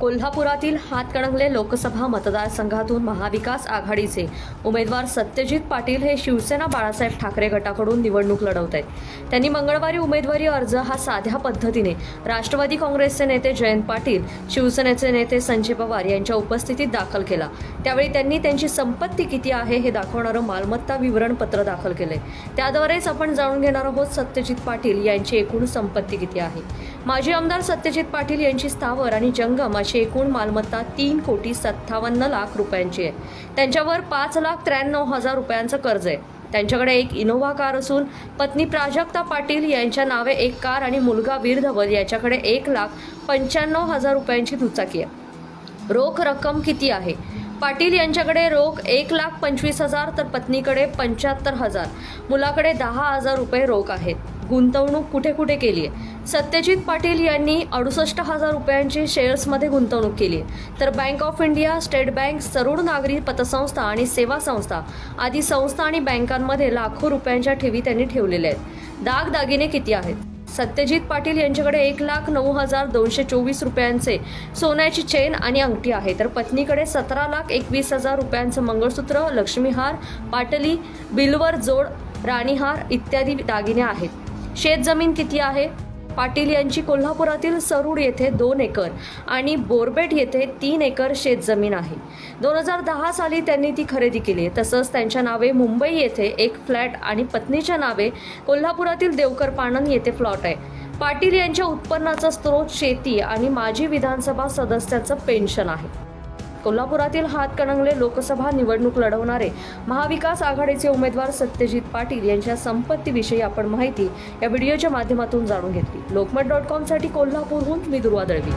कोल्हापुरातील हातकणंगले लोकसभा मतदारसंघातून महाविकास आघाडीचे उमेदवार सत्यजित पाटील हे शिवसेना बाळासाहेब ठाकरे गटाकडून निवडणूक लढवत आहेत. त्यांनी मंगळवारी उमेदवारी अर्ज हा साध्या पद्धतीने राष्ट्रवादी काँग्रेसचे नेते जयंत पाटील शिवसेनेचे नेते संजय पवार यांच्या उपस्थितीत दाखल केला. त्यावेळी त्यांनी त्यांची संपत्ती किती आहे हे दाखवणारं मालमत्ता विवरणपत्र दाखल केले. त्याद्वारेच आपण जाणून घेणार आहोत सत्यजित पाटील यांची एकूण संपत्ती किती आहे. माजी आमदार सत्यजित पाटील यांची स्थावर आणि जंगम अशी एकूण मालमत्ता तीन कोटी सत्तावन्न लाख रुपयांची आहे. त्यांच्यावर पाच लाख त्र्याण्णव हजार रुपयांचं कर्ज आहे. त्यांच्याकडे एक इनोव्हा कार असून पत्नी प्राजक्ता पाटील यांच्या नावे एक कार आणि मुलगा वीर धवल याच्याकडे एक लाख पंच्याण्णव हजार रुपयांची दुचाकी आहे. रोख रक्कम किती आहे? पाटील यांच्याकडे रोख एक लाख पंचवीस हजार तर पत्नीकडे पंच्याहत्तर हजार. मुलाकडे दहा हजार रुपये रोख आहेत. गुंतवणूक कुठे कुठे केली आहे? सत्यजित पाटील यांनी अडुसष्ट हजार रुपयांची शेअर्समध्ये गुंतवणूक केली आहे. तर bank of India state bank Sarud नागरी पतसंस्था आणि सेवा संस्था आदी संस्था आणि बँकांमध्ये लाखो रुपयांच्या ठेवी त्यांनी ठेवलेल्या आहेत. दागदागिने किती आहेत? सत्यजित पाटील यांच्याकडे एक लाख नऊ हजार दोनशे चोवीस रुपयांचे सोन्याची चेन आणि अंगठी आहे. तर पत्नीकडे सतरा लाख एकवीस हजार रुपयांचं मंगळसूत्र लक्ष्मीहार पाटली बिलवर जोड राणीहार इत्यादी दागिने आहेत. शेत जमीन किती आहे? पाटील यांची कोल्हापुरातील सरूड येथे दोन एकर आणि बोरबेट येथे तीन एकर शेतजमीन आहे. दोन हजार दहा साली त्यांनी ती खरेदी केली. आहे. तसंच त्यांच्या नावे मुंबई येथे एक फ्लॅट आणि पत्नीच्या नावे कोल्हापुरातील देवकर पाणन येथे प्लॉट आहे. पाटील यांच्या उत्पन्नाचा स्रोत शेती आणि माजी विधानसभा सदस्याचं पेन्शन आहे. कोल्हापुरातील हातकणंगले लोकसभा निवडणूक लढवणारे महाविकास आघाडीचे उमेदवार सत्यजित पाटील यांच्या संपत्तीविषयी आपण माहिती या व्हिडिओच्या माध्यमातून जाणून घेतली. लोकमत डॉट कॉमसाठी कोल्हापूरहून मी दुर्वा दळवी.